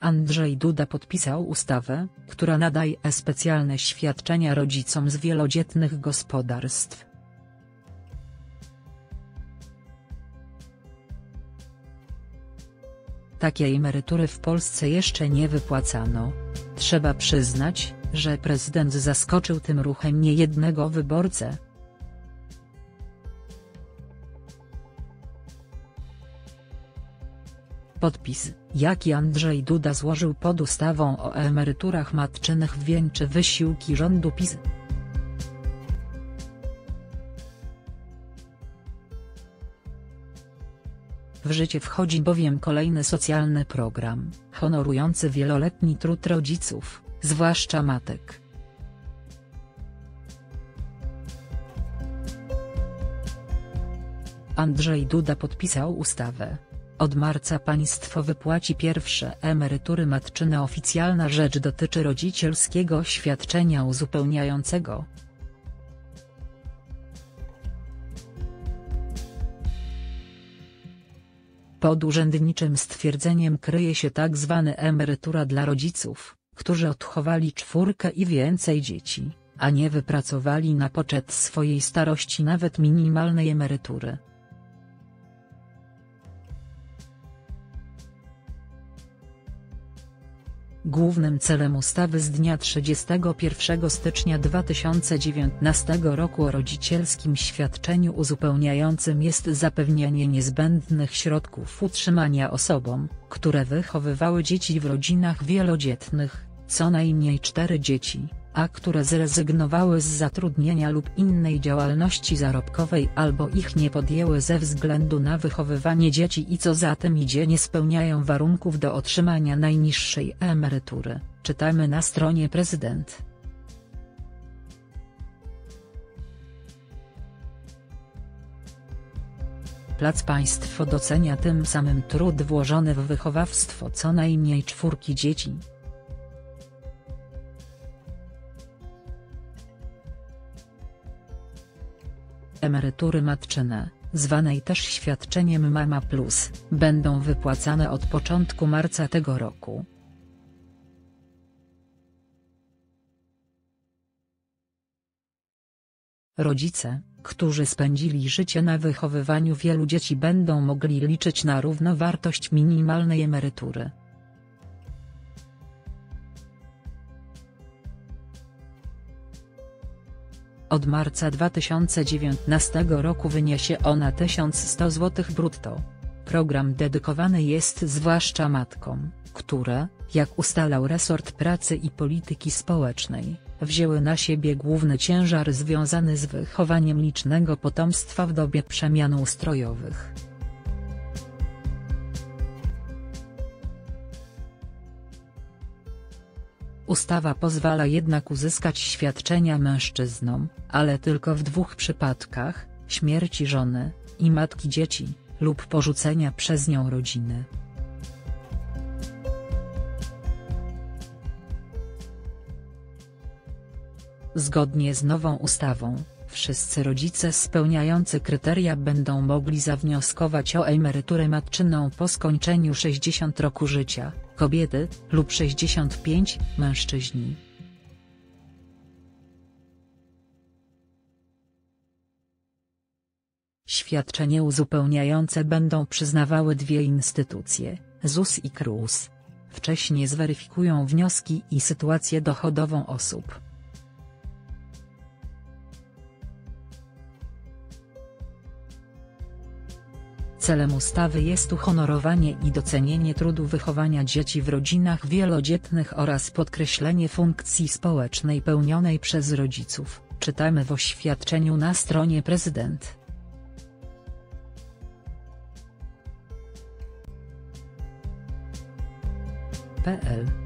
Andrzej Duda podpisał ustawę, która nadaje specjalne świadczenia rodzicom z wielodzietnych gospodarstw. Takiej emerytury w Polsce jeszcze nie wypłacano. Trzeba przyznać, że prezydent zaskoczył tym ruchem niejednego wyborcę. Podpis, jaki Andrzej Duda złożył pod ustawą o emeryturach matczynych wieńczy wysiłki rządu PiS. W życie wchodzi bowiem kolejny socjalny program, honorujący wieloletni trud rodziców, zwłaszcza matek. Andrzej Duda podpisał ustawę. Od marca państwo wypłaci pierwsze emerytury matczyne oficjalna rzecz dotyczy rodzicielskiego świadczenia uzupełniającego. Pod urzędniczym stwierdzeniem kryje się tak zwane emerytura dla rodziców, którzy odchowali czwórkę i więcej dzieci, a nie wypracowali na poczet swojej starości nawet minimalnej emerytury. Głównym celem ustawy z dnia 31 stycznia 2019 roku o rodzicielskim świadczeniu uzupełniającym jest zapewnienie niezbędnych środków utrzymania osobom, które wychowywały dzieci w rodzinach wielodzietnych, co najmniej cztery dzieci a które zrezygnowały z zatrudnienia lub innej działalności zarobkowej albo ich nie podjęły ze względu na wychowywanie dzieci i co za tym idzie nie spełniają warunków do otrzymania najniższej emerytury, czytamy na stronie prezydent. Plac Państwo docenia tym samym trud włożony w wychowawstwo co najmniej czwórki dzieci. Emerytury matczyne, zwanej też świadczeniem Mama Plus, będą wypłacane od początku marca tego roku. Rodzice, którzy spędzili życie na wychowywaniu wielu dzieci będą mogli liczyć na równowartość minimalnej emerytury. Od marca 2019 roku wyniesie ona 1100 zł brutto. Program dedykowany jest zwłaszcza matkom, które, jak ustalał resort pracy i polityki społecznej, wzięły na siebie główny ciężar związany z wychowaniem licznego potomstwa w dobie przemian ustrojowych. Ustawa pozwala jednak uzyskać świadczenia mężczyznom, ale tylko w dwóch przypadkach, śmierci żony, i matki dzieci, lub porzucenia przez nią rodziny. Zgodnie z nową ustawą, wszyscy rodzice spełniający kryteria będą mogli zawnioskować o emeryturę matczyną po skończeniu 60 roku życia, kobiety, lub 65, mężczyźni. Świadczenie uzupełniające będą przyznawały dwie instytucje, ZUS i KRUS. Wcześniej zweryfikują wnioski i sytuację dochodową osób. Celem ustawy jest uhonorowanie i docenienie trudu wychowania dzieci w rodzinach wielodzietnych oraz podkreślenie funkcji społecznej pełnionej przez rodziców, czytamy w oświadczeniu na stronie prezydent. PL